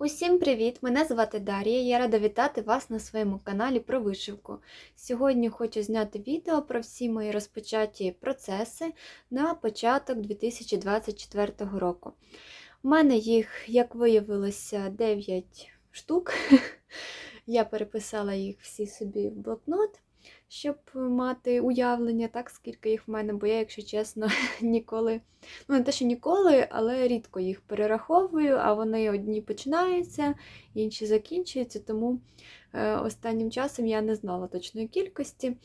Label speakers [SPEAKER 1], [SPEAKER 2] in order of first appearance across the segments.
[SPEAKER 1] Усім привіт! Мене звати Дар'я. Я рада вітати вас на своєму каналі про вишивку. Сьогодні хочу зняти відео про всі мої розпочаті процеси на початок 2024 року. У мене їх, як виявилося, 9 штук. Я переписала їх всі собі в блокнот, щоб мати уявлення, так, скільки їх в мене, бо я, якщо чесно, ніколи, ну не те, що ніколи, але рідко їх перераховую, а вони одні починаються, інші закінчуються, тому е, останнім часом я не знала точної кількості.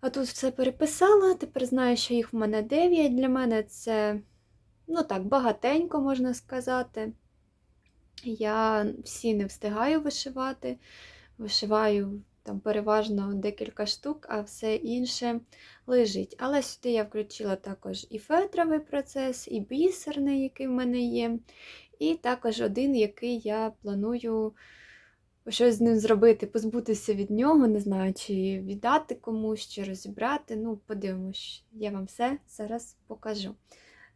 [SPEAKER 1] А тут все переписала, тепер знаю, що їх в мене 9. Для мене це, ну так, багатенько, можна сказати. Я всі не встигаю вишивати. Вишиваю там переважно декілька штук, а все інше лежить. Але сюди я включила також і фетровий процес, і бісерний, який в мене є, і також один, який я планую щось з ним зробити, позбутися від нього, не знаю, чи віддати комусь, чи розібрати. Ну, подивимось, я вам все зараз покажу.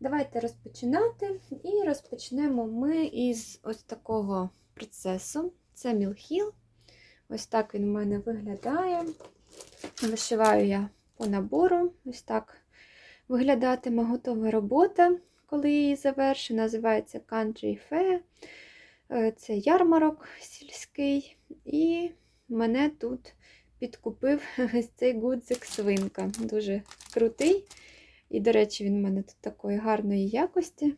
[SPEAKER 1] Давайте розпочинати. І розпочнемо ми із ось такого процесу. Це мілхіл. Ось так він у мене виглядає. Вишиваю я по набору. Ось так виглядатиме готова робота, коли її завершу. Називається Country Fair. Це ярмарок сільський. І мене тут підкупив ось цей гудзик свинка. Дуже крутий. І, до речі, він в мене тут такої гарної якості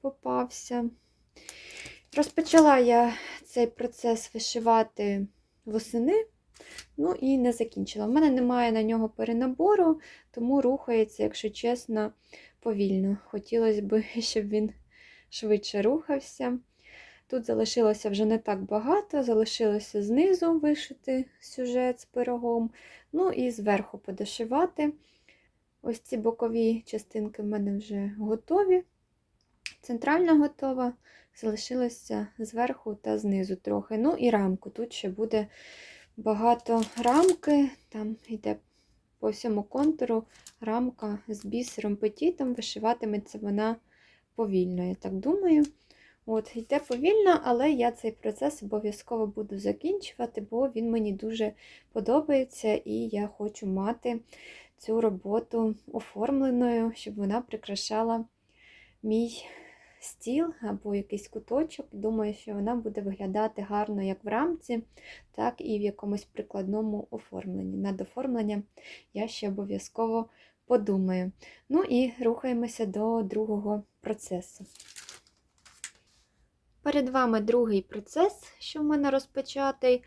[SPEAKER 1] попався. Розпочала я цей процес вишивати восени, ну і не закінчила. У мене немає на нього перенабору, тому рухається, якщо чесно, повільно. Хотілося б, щоб він швидше рухався. Тут залишилося вже не так багато, залишилося знизу вишити сюжет з пирогом, ну і зверху подошивати. Ось ці бокові частинки в мене вже готові. Центральна готова, залишилося зверху та знизу трохи. Ну і рамку. Тут ще буде багато рамки, там йде по всьому контуру рамка з бісером петітом, вишиватиметься вона повільно, я так думаю. От, Йде повільно, але я цей процес обов'язково буду закінчувати, бо він мені дуже подобається, і я хочу мати цю роботу оформленою, щоб вона прикрашала мій стіл або якийсь куточок. Думаю, що вона буде виглядати гарно як в рамці, так і в якомусь прикладному оформленні. Над оформленням я ще обов'язково подумаю. Ну і рухаємося до другого процесу. Перед вами другий процес, що в мене розпочатий.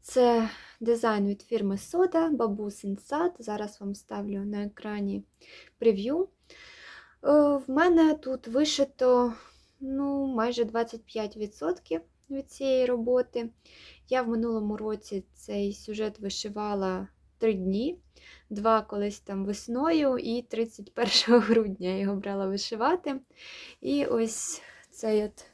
[SPEAKER 1] Це дизайн від фірми Сода, Бабусин сад. Зараз вам ставлю на екрані прев'ю. В мене тут вишито ну, майже 25% від цієї роботи. Я в минулому році цей сюжет вишивала 3 дні, два колись там весною, і 31 грудня я його брала вишивати. І ось цей от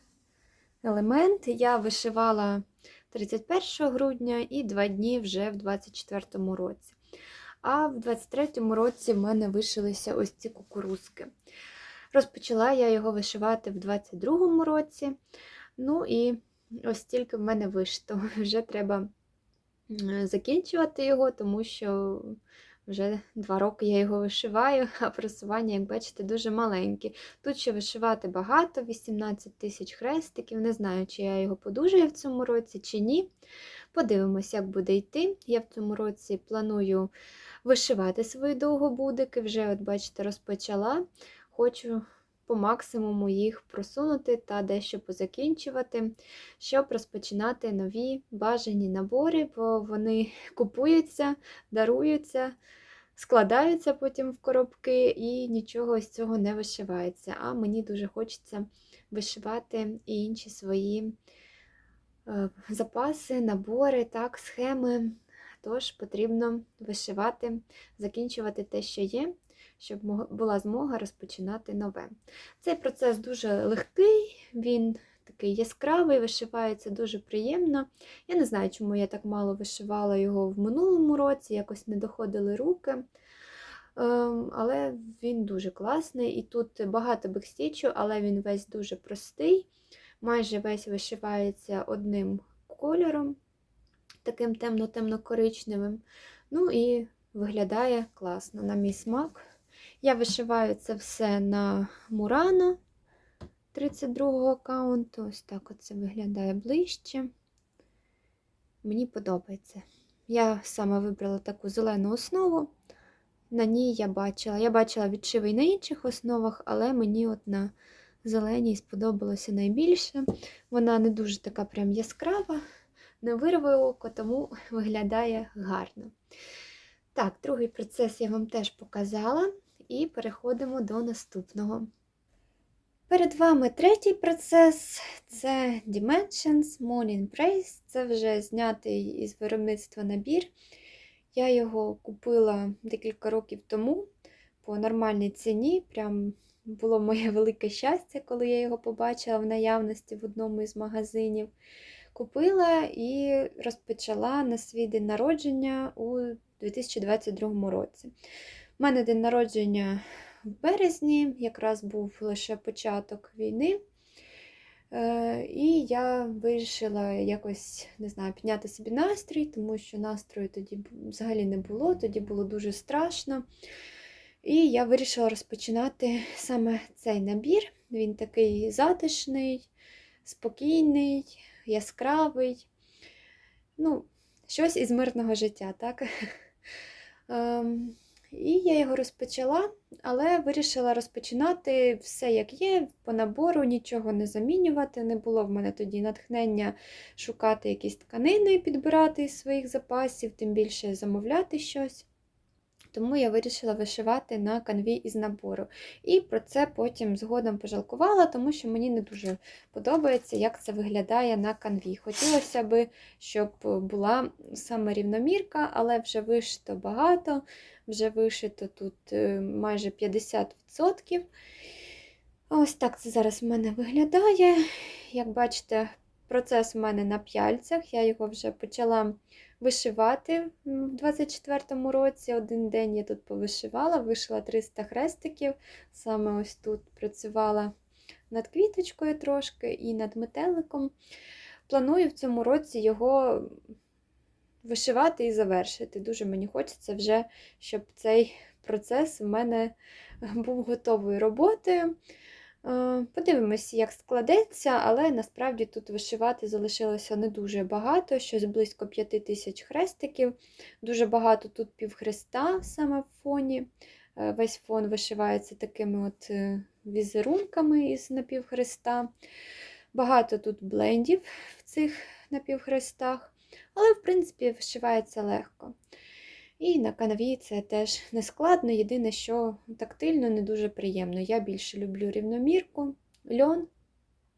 [SPEAKER 1] елемент я вишивала 31 грудня і 2 дні вже в 24 році. А в 23-му році в мене вишилися ось ці кукурузки. Розпочала я його вишивати в 22-му році. Ну і ось тільки в мене вишито. Вже треба закінчувати його, тому що вже два роки я його вишиваю, а просування, як бачите, дуже маленьке. Тут ще вишивати багато, 18 тисяч хрестиків. Не знаю, чи я його подужаю в цьому році, чи ні. Подивимось, як буде йти. Я в цьому році планую вишивати свої довгобудики, вже, от бачите, розпочала. Хочу по максимуму їх просунути та дещо позакінчувати, щоб розпочинати нові бажані набори, бо вони купуються, даруються, складаються потім в коробки і нічого з цього не вишивається. А мені дуже хочеться вишивати і інші свої е, запаси, набори, так, схеми. Тож потрібно вишивати, закінчувати те, що є, щоб була змога розпочинати нове. Цей процес дуже легкий, він такий яскравий, вишивається дуже приємно. Я не знаю, чому я так мало вишивала його в минулому році, якось не доходили руки. Але він дуже класний. І тут багато бекстічу, але він весь дуже простий. Майже весь вишивається одним кольором, таким темно-темно-коричневим. Ну і виглядає класно, на мій смак. Я вишиваю це все на Мурано 32 аккаунту. Ось так оце виглядає ближче. Мені подобається. Я саме вибрала таку зелену основу. На ній я бачила. Я бачила відшиви і на інших основах, але мені от на зеленій сподобалося найбільше. Вона не дуже така прям яскрава, не вирве око, тому виглядає гарно. Так, другий процес я вам теж показала, і переходимо до наступного. Перед вами третій процес це Dimensions Morning Praise. Це вже знятий із виробництва набір. Я його купила декілька років тому по нормальній ціні. Прям було моє велике щастя, коли я його побачила в наявності в одному із магазинів. Купила і розпочала на свій день народження у 2022 році. У мене день народження в березні, якраз був лише початок війни. Е, І я вирішила якось не знаю, підняти собі настрій, тому що настрою тоді взагалі не було, тоді було дуже страшно. І я вирішила розпочинати саме цей набір. Він такий затишний, спокійний, яскравий. Ну, щось із мирного життя, так? І я його розпочала, але вирішила розпочинати все, як є, по набору, нічого не замінювати. Не було в мене тоді натхнення шукати якісь тканини, підбирати із своїх запасів, тим більше замовляти щось. Тому я вирішила вишивати на канві із набору. І про це потім згодом пожалкувала, тому що мені не дуже подобається, як це виглядає на канві. Хотілося б, щоб була саме рівномірка, але вже вишито багато, вже вишито тут е, майже 50%. Ось так це зараз в мене виглядає. Як бачите, процес у мене на п'яльцях, я його вже почала вишивати в 24-му році. Один день я тут повишивала, вишила 300 хрестиків. Саме ось тут працювала над квіточкою трошки і над метеликом. Планую в цьому році його вишивати і завершити. Дуже мені хочеться вже, щоб цей процес у мене був готовою роботою. Е, подивимося, як складеться, але насправді тут вишивати залишилося не дуже багато, щось близько 5 тисяч хрестиків. Дуже багато тут півхреста саме в фоні. Е, весь фон вишивається такими от е, візерунками із напівхреста. Багато тут блендів в цих напівхрестах, але, в принципі, вишивається легко. І на канві це теж не складно, єдине, що тактильно не дуже приємно. Я більше люблю рівномірку, льон.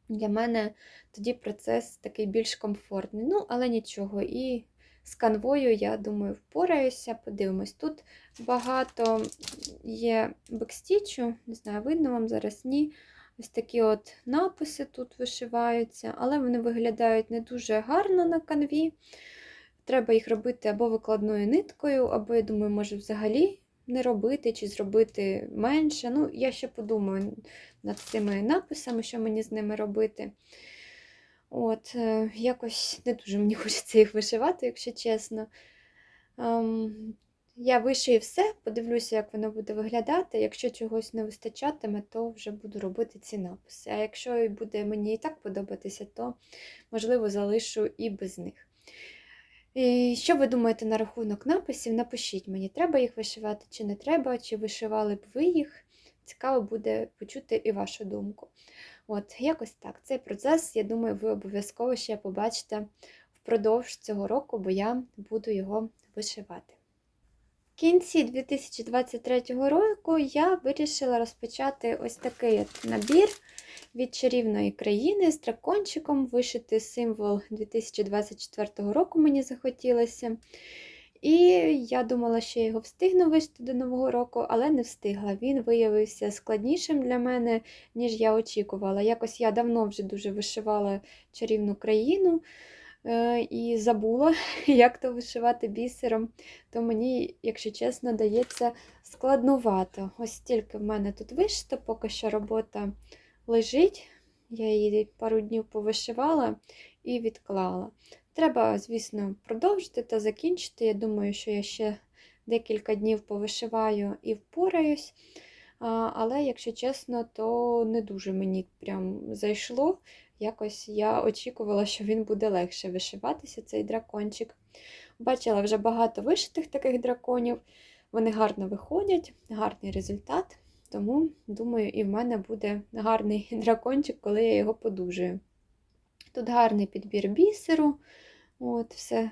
[SPEAKER 1] Для мене тоді процес такий більш комфортний. Ну, але нічого. І з канвою, я думаю, впораюся. Подивимось. Тут багато є бекстічу, не знаю, видно вам зараз ні. Ось такі от написи тут вишиваються, але вони виглядають не дуже гарно на канві. Треба їх робити або викладною ниткою, або, я думаю, може взагалі не робити чи зробити менше. Ну, я ще подумаю над цими написами, що мені з ними робити. От, е, Якось не дуже мені хочеться їх вишивати, якщо чесно. Ем, я вишию все, подивлюся, як воно буде виглядати. Якщо чогось не вистачатиме, то вже буду робити ці написи. А якщо буде мені і так подобатися, то, можливо, залишу і без них. І Що ви думаєте на рахунок написів? Напишіть мені, треба їх вишивати чи не треба, чи вишивали б ви їх. Цікаво буде почути і вашу думку. От, якось так. Цей процес, я думаю, ви обов'язково ще побачите впродовж цього року, бо я буду його вишивати. В кінці 2023 року я вирішила розпочати ось такий от набір від чарівної країни з дракончиком, вишити символ 2024 року мені захотілося. І я думала, що я його встигну вишити до Нового року, але не встигла. Він виявився складнішим для мене, ніж я очікувала. Якось я давно вже дуже вишивала чарівну країну. Е, і забула, як то вишивати бісером, то мені, якщо чесно, дається складнувато. Ось тільки в мене тут вишито, поки що робота лежить. Я її пару днів повишивала і відклала. Треба, звісно, продовжити та закінчити. Я думаю, що я ще декілька днів повишиваю і впораюсь. Але, якщо чесно, то не дуже мені прям зайшло. Якось я очікувала, що він буде легше вишиватися, цей дракончик. Бачила вже багато вишитих таких драконів. Вони гарно виходять, гарний результат. Тому, думаю, і в мене буде гарний дракончик, коли я його подужую. Тут гарний підбір бісеру, от, все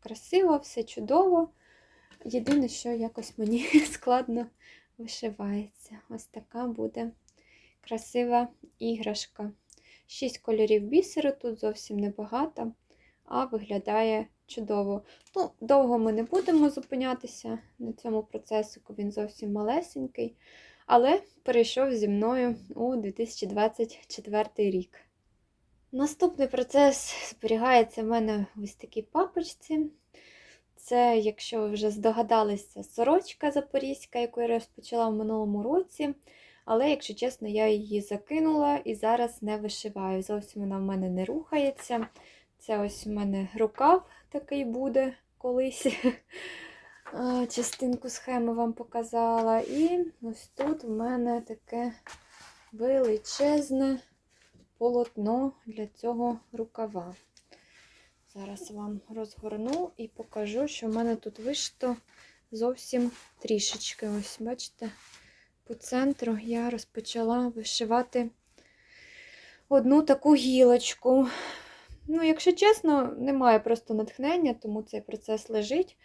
[SPEAKER 1] красиво, все чудово. Єдине, що якось мені складно вишивається. Ось така буде красива іграшка. Шість кольорів бісеру, тут зовсім небагато, а виглядає чудово. Ну, Довго ми не будемо зупинятися на цьому процесику, він зовсім малесенький, але перейшов зі мною у 2024 рік. Наступний процес зберігається в мене в ось такій папочці. Це, якщо ви вже здогадалися, сорочка запорізька, яку я розпочала в минулому році. Але, якщо чесно, я її закинула і зараз не вишиваю. Зовсім вона в мене не рухається. Це ось у мене рукав такий буде колись. Частинку схеми вам показала. І ось тут в мене таке величезне полотно для цього рукава. Зараз вам розгорну і покажу, що в мене тут вишито зовсім трішечки. Ось, бачите, по центру я розпочала вишивати одну таку гілочку. Ну, якщо чесно, немає просто натхнення, тому цей процес лежить.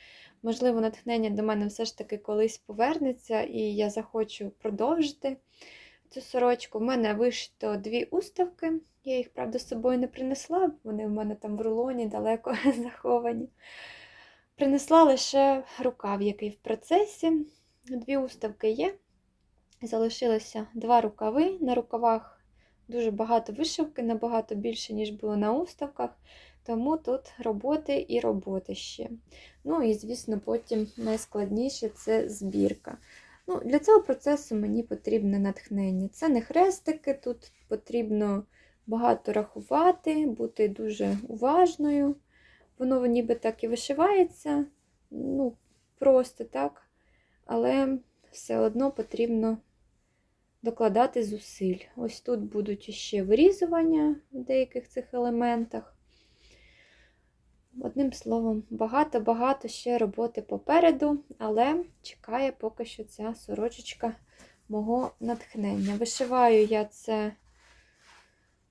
[SPEAKER 1] Можливо, натхнення до мене все ж таки колись повернеться, і я захочу продовжити цю сорочку. У мене вишито дві уставки. Я їх, правда, з собою не принесла, вони в мене там в рулоні далеко заховані. Принесла лише рукав, який в процесі. Дві уставки є. Залишилося два рукави. На рукавах дуже багато вишивки, набагато більше, ніж було на уставках. Тому тут роботи і роботи ще. Ну і, звісно, потім найскладніше це збірка. Ну, Для цього процесу мені потрібне натхнення. Це не хрестики, тут потрібно багато рахувати, бути дуже уважною. Воно ніби так і вишивається, ну, просто так, але все одно потрібно докладати зусиль. Ось тут будуть ще вирізування в деяких цих елементах. Одним словом, багато-багато ще роботи попереду, але чекає поки що ця сорочечка мого натхнення. Вишиваю я це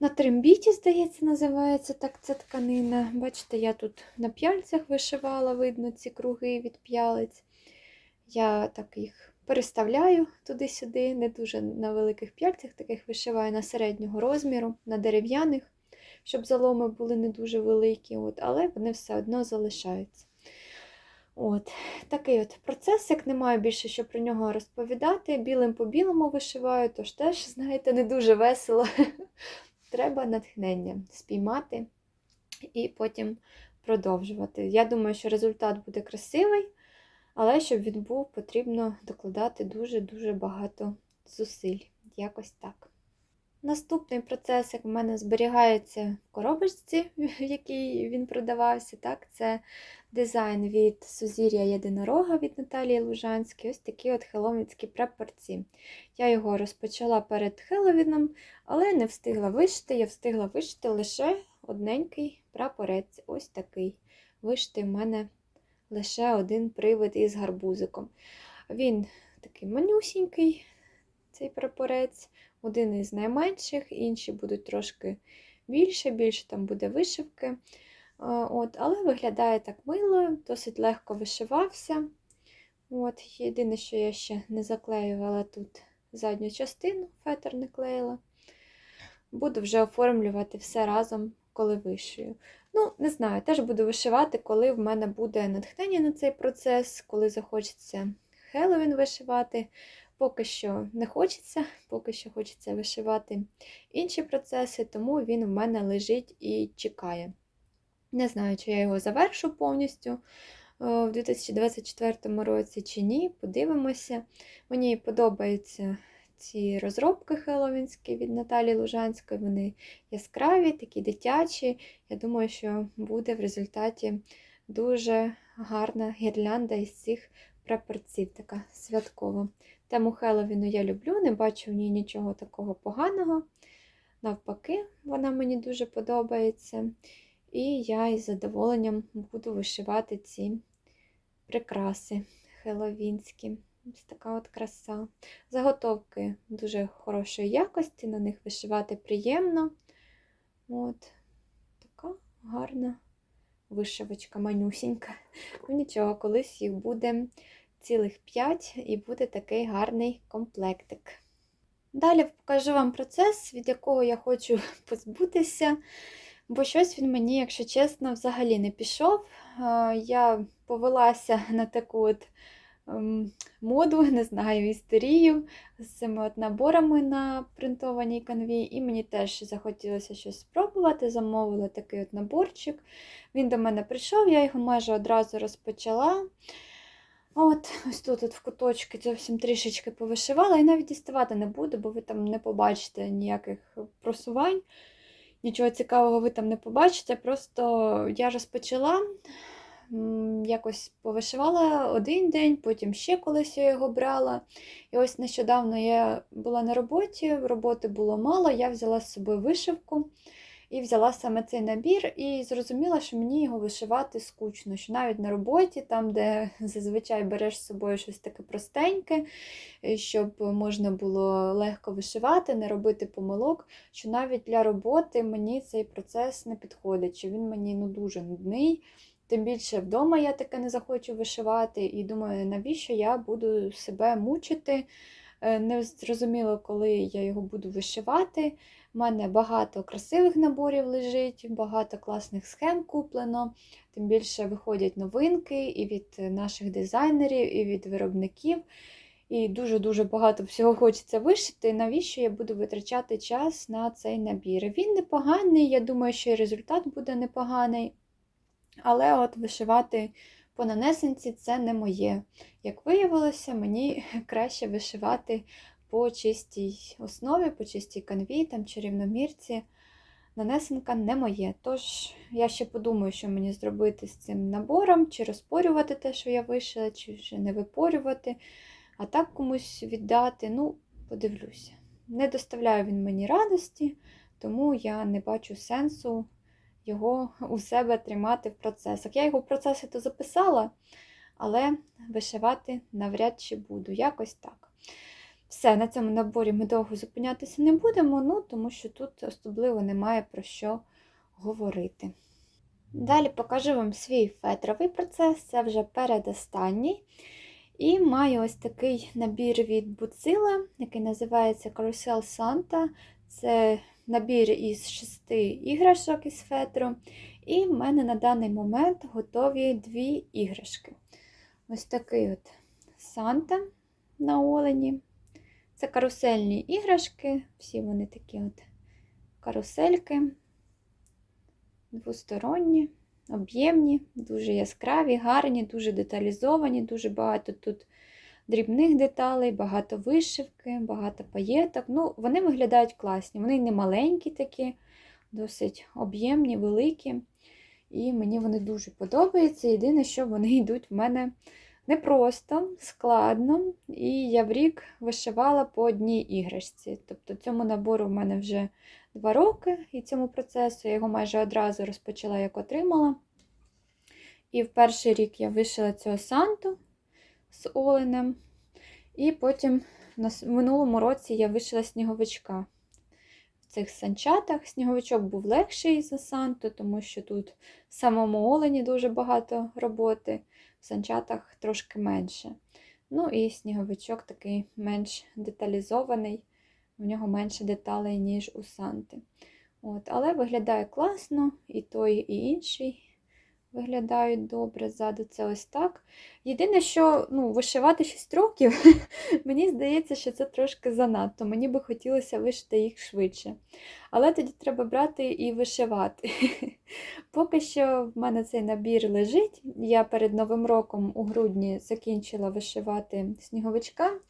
[SPEAKER 1] на трембіті, здається, називається так ця тканина. Бачите, я тут на п'яльцях вишивала, видно, ці круги від п'ялиць. Я так їх переставляю туди-сюди, не дуже на великих п'яльцях, таких вишиваю на середнього розміру, на дерев'яних, щоб заломи були не дуже великі, от, але вони все одно залишаються. От, Такий от процес, як немає більше що про нього розповідати. Білим по білому вишиваю, тож теж, знаєте, не дуже весело. Треба натхнення спіймати і потім продовжувати. Я думаю, що результат буде красивий, але щоб він був, потрібно докладати дуже-дуже багато зусиль. Якось так. Наступний процес, як в мене зберігається в коробочці, в якій він продавався, так, це дизайн від Сузір'я Єдинорога від Наталії Лужанської. Ось такі от хеловінські прапорці. Я його розпочала перед Хеловіном, але не встигла вишити. Я встигла вишити лише одненький прапорець. Ось такий. Вишити в мене лише один привид із гарбузиком. Він такий манюсінький, цей прапорець один із найменших, інші будуть трошки більше, більше там буде вишивки. От, Але виглядає так мило, досить легко вишивався. От, Єдине, що я ще не заклеювала тут задню частину, фетр не клеїла. Буду вже оформлювати все разом, коли вишию. Ну, не знаю, теж буду вишивати, коли в мене буде натхнення на цей процес, коли захочеться Хеллоуін вишивати. Поки що не хочеться, поки що хочеться вишивати інші процеси, тому він в мене лежить і чекає. Не знаю, чи я його завершу повністю е, в 2024 році чи ні, подивимося. Мені подобається ці розробки хеллоуінські від Наталії Лужанської. Вони яскраві, такі дитячі. Я думаю, що буде в результаті дуже гарна гірлянда із цих прапорців, така святкова. Тему Хеллоуіну я люблю, не бачу в ній нічого такого поганого. Навпаки, вона мені дуже подобається. І я із задоволенням буду вишивати ці прикраси хеловінські. Ось така от краса. Заготовки дуже хорошої якості, на них вишивати приємно. От така гарна вишивочка, манюсінька. Ну нічого, колись їх буде цілих 5 і буде такий гарний комплектик. Далі покажу вам процес, від якого я хочу позбутися, бо щось він мені, якщо чесно, взагалі не пішов. Я повелася на таку от моду, не знаю, істерію з цими от наборами на принтованій канві, і мені теж захотілося щось спробувати. Замовила такий от наборчик. Він до мене прийшов, я його майже одразу розпочала. От, ось тут от в куточки зовсім трішечки повишивала, і навіть діставати не буду, бо ви там не побачите ніяких просувань. Нічого цікавого ви там не побачите. Просто я розпочала, якось повишивала один день, потім ще колись я його брала. І ось нещодавно я була на роботі, роботи було мало, я взяла з собою вишивку. І взяла саме цей набір і зрозуміла, що мені його вишивати скучно, що навіть на роботі, там, де зазвичай береш з собою щось таке простеньке, е, щоб можна було легко вишивати, не робити помилок, що навіть для роботи мені цей процес не підходить, що він мені ну, дуже нудний. Тим більше вдома я таке не захочу вишивати, і думаю, навіщо я буду себе мучити. Е, не зрозуміло, коли я його буду вишивати. У мене багато красивих наборів лежить, багато класних схем куплено. Тим більше виходять новинки і від наших дизайнерів, і від виробників. І дуже-дуже багато всього хочеться вишити. Навіщо я буду витрачати час на цей набір? Він непоганий, я думаю, що і результат буде непоганий. Але от вишивати по нанесенці це не моє. Як виявилося, мені краще вишивати по чистій основі, по чистій канві, там чи рівномірці. Нанесенка не моє. Тож, я ще подумаю, що мені зробити з цим набором, чи розпорювати те, що я вишила, чи вже не випорювати, а так комусь віддати. Ну, подивлюся. Не доставляє він мені радості, тому я не бачу сенсу його у себе тримати в процесах. Я його в процеси то записала, але вишивати навряд чи буду. Якось так. Все, на цьому наборі ми довго зупинятися не будемо, ну, тому що тут особливо немає про що говорити. Далі покажу вам свій фетровий процес, це вже передостанній. І маю ось такий набір від Буцила, який називається Carousel Santa. Це набір із шести іграшок із фетру. І в мене на даний момент готові дві іграшки. Ось такий от Санта на олені. Це карусельні іграшки, всі вони такі от карусельки, двосторонні, об'ємні, дуже яскраві, гарні, дуже деталізовані, дуже багато тут дрібних деталей, багато вишивки, багато паєток. Ну, Вони виглядають класні. Вони не маленькі такі, досить об'ємні, великі. І мені вони дуже подобаються. Єдине, що вони йдуть в мене непросто, складно, і я в рік вишивала по одній іграшці. Тобто цьому набору в мене вже два роки і цьому процесу я його майже одразу розпочала, як отримала. І в перший рік я вишила цього санту з оленем. І потім в минулому році я вишила сніговичка. В цих санчатах сніговичок був легший за санту, тому що тут в самому олені дуже багато роботи в санчатах трошки менше. Ну і сніговичок такий менш деталізований, в нього менше деталей, ніж у Санти. От, Але виглядає класно, і той, і інший виглядають добре. Ззаду це ось так. Єдине, що ну, вишивати 6 років, мені здається, що це трошки занадто. Мені би хотілося вишити їх швидше. Але тоді треба брати і вишивати. Поки що в мене цей набір лежить. Я перед Новим роком у грудні закінчила вишивати сніговичка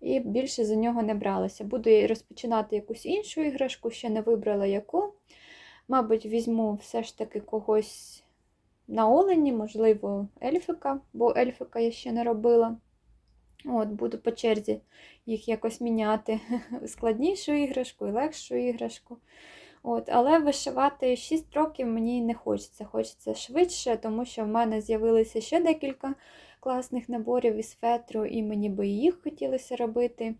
[SPEAKER 1] і більше за нього не бралася. Буду розпочинати якусь іншу іграшку, ще не вибрала яку. Мабуть, візьму все ж таки когось на олені, можливо, ельфика, бо ельфика я ще не робила. От, Буду по черзі їх якось міняти складнішу іграшку і легшу іграшку. От, Але вишивати 6 років мені не хочеться. Хочеться швидше, тому що в мене з'явилося ще декілька класних наборів із фетру, і мені би їх хотілося робити.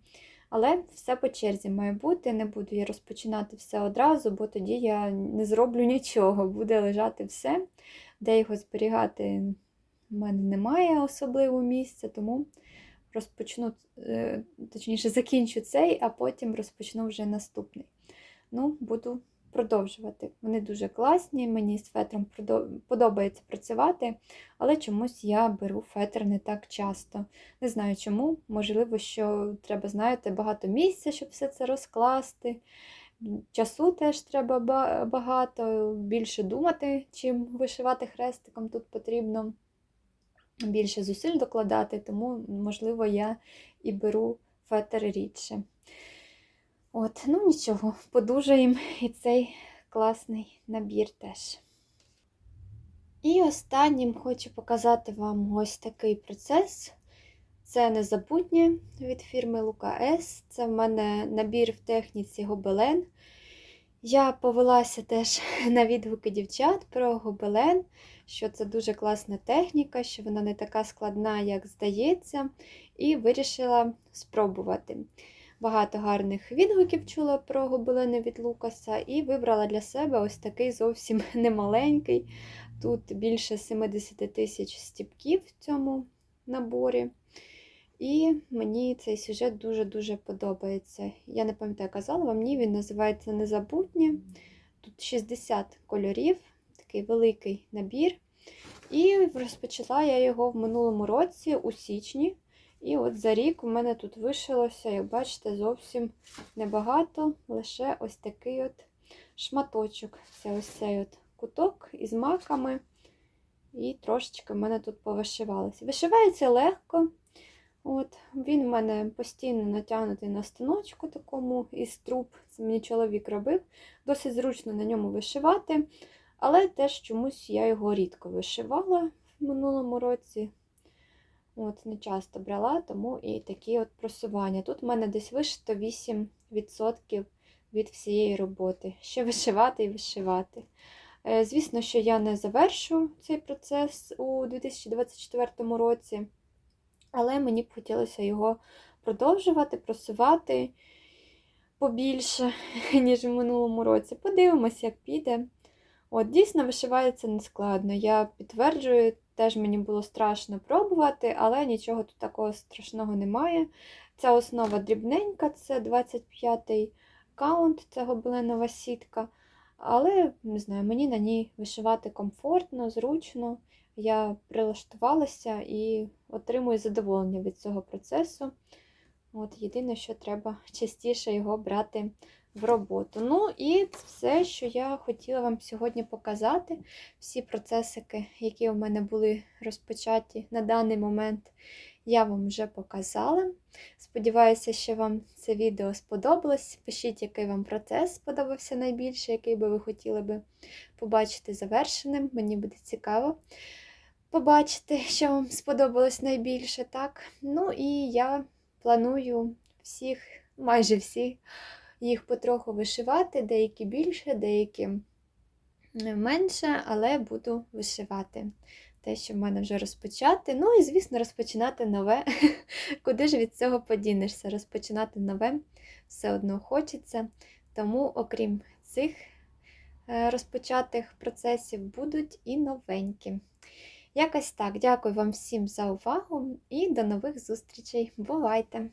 [SPEAKER 1] Але все по черзі має бути. Не буду я розпочинати все одразу, бо тоді я не зроблю нічого. Буде лежати все, де його зберігати в мене немає особливого місця, тому розпочну, е, точніше, закінчу цей, а потім розпочну вже наступний. Ну, буду продовжувати. Вони дуже класні, мені з фетром подобається працювати, але чомусь я беру фетр не так часто. Не знаю чому. Можливо, що треба, знаєте, багато місця, щоб все це розкласти. Часу теж треба багато, більше думати, чим вишивати хрестиком тут потрібно більше зусиль докладати, тому, можливо, я і беру фетр рідше. От, ну нічого, подужаємо і цей класний набір теж. І останнім хочу показати вам ось такий процес. Це незабутнє від фірми Лука С. Це в мене набір в техніці гобелен. Я повелася теж на відгуки дівчат про гобелен, що це дуже класна техніка, що вона не така складна, як здається, і вирішила спробувати. Багато гарних відгуків чула про гобелени від Лукаса, і вибрала для себе ось такий зовсім немаленький. Тут більше 70 тисяч стіпків в цьому наборі. І мені цей сюжет дуже-дуже подобається. Я не пам'ятаю, казала вам, ні, він називається Незабутнє. Тут 60 кольорів, такий великий набір. І розпочала я його в минулому році, у січні. І от за рік у мене тут вишилося, як бачите, зовсім небагато, лише ось такий от шматочок. Це ось цей от куток із маками. І трошечки в мене тут повишивалося. Вишивається легко. От, Він в мене постійно натягнутий на станочку такому із труб. Це мені чоловік робив. Досить зручно на ньому вишивати. Але теж чомусь я його рідко вишивала в минулому році. От, Не часто брала, тому і такі от просування. Тут в мене десь вишито 8% від всієї роботи. Ще вишивати і вишивати. Е, звісно, що я не завершу цей процес у 2024 році, але мені б хотілося його продовжувати, просувати побільше, ніж в минулому році. Подивимось, як піде. От, Дійсно, вишивається нескладно. Я підтверджую, теж мені було страшно пробувати, але нічого тут такого страшного немає. Ця основа дрібненька, це 25-й каунт, це гобеленова сітка. Але, не знаю, мені на ній вишивати комфортно, зручно. Я прилаштувалася і отримую задоволення від цього процесу. От Єдине, що треба частіше його брати в роботу. Ну і все, що я хотіла вам сьогодні показати. Всі процесики, які у мене були розпочаті на даний момент, я вам вже показала. Сподіваюся, що вам це відео сподобалось. Пишіть, який вам процес сподобався найбільше, який би ви хотіли би побачити завершеним. Мені буде цікаво побачити, що вам сподобалось найбільше. так. Ну і я планую всіх, майже всіх їх потроху вишивати, деякі більше, деякі менше, але буду вишивати. Те, що в мене вже розпочати. Ну і, звісно, розпочинати нове. Куди ж від цього подінешся? Розпочинати нове все одно хочеться. Тому, окрім цих е, розпочатих процесів, будуть і новенькі. Якось так. Дякую вам всім за увагу і до нових зустрічей. Бувайте!